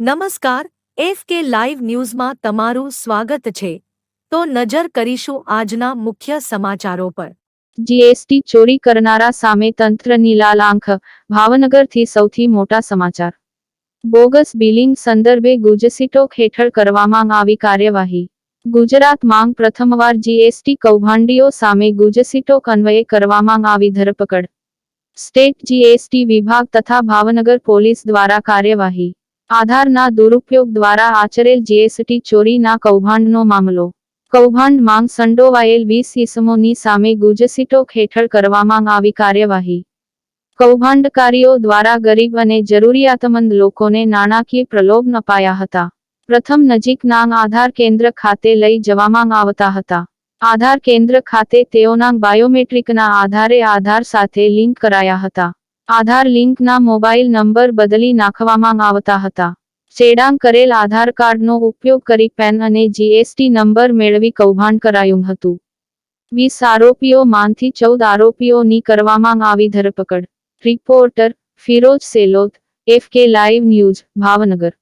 નમસ્કાર F K live ન્યૂઝમાં તમારું સ્વાગત છે તો નજર કરીશું આજના મુખ્ય સમાચારો પર જીએસટી ચોરી કરનારા સામે તંત્રની લાલ આંખ ભાવનગરથી સૌથી મોટા સમાચાર બોગસ બિલિંગ સંદર્ભે ગુજસીટોક હેઠળ કરવામાં આવી કાર્યવાહી ગુજરાત માંગ પ્રથમવાર જીએસટી કૌભાંડીઓ સામે ગુજસીટોક અન્વયે કરવામાં આવી ધરપકડ સ્ટેટ જીએસટી વિભાગ તથા ભાવનગર પોલીસ દ્વારા કાર્યવાહી આધારના દુરુપયોગ દ્વારા આચરેલ જીએસટી ચોરીના કૌભાંડનો મામલો. કૌભાંડ માંગ સંડોવાયેલ વીસ ઇસમોની સામે ગુજસીટોક હેઠળ કરવામાં આવી કાર્યવાહી. કૌભાંડકારીઓ દ્વારા ગરીબ અને જરૂરિયાતમંદ લોકોને નાણાકીય પ્રલોભન અપાયા હતા. પ્રથમ નજીકના આધાર કેન્દ્ર ખાતે લઈ જવામાં આવતા હતા. આધાર કેન્દ્ર ખાતે તેઓના બાયોમેટ્રિકના આધારે આધાર સાથે લિંક કરાયા હતા. આધાર લિંકના મોબાઈલ નંબર બદલી નાખવામાં આવતા હતા. ચેડાં કરેલ આધાર કાર્ડનો ઉપયોગ કરી પેન અને જીએસટી નંબર મેળવી કૌભાંડ કરાયું હતું. વીસ આરોપીઓમાંથી ચૌદ આરોપીઓની કરવામાં આવી ધરપકડ. Reporter Firoz Selot, F K live news, Bhavnagar.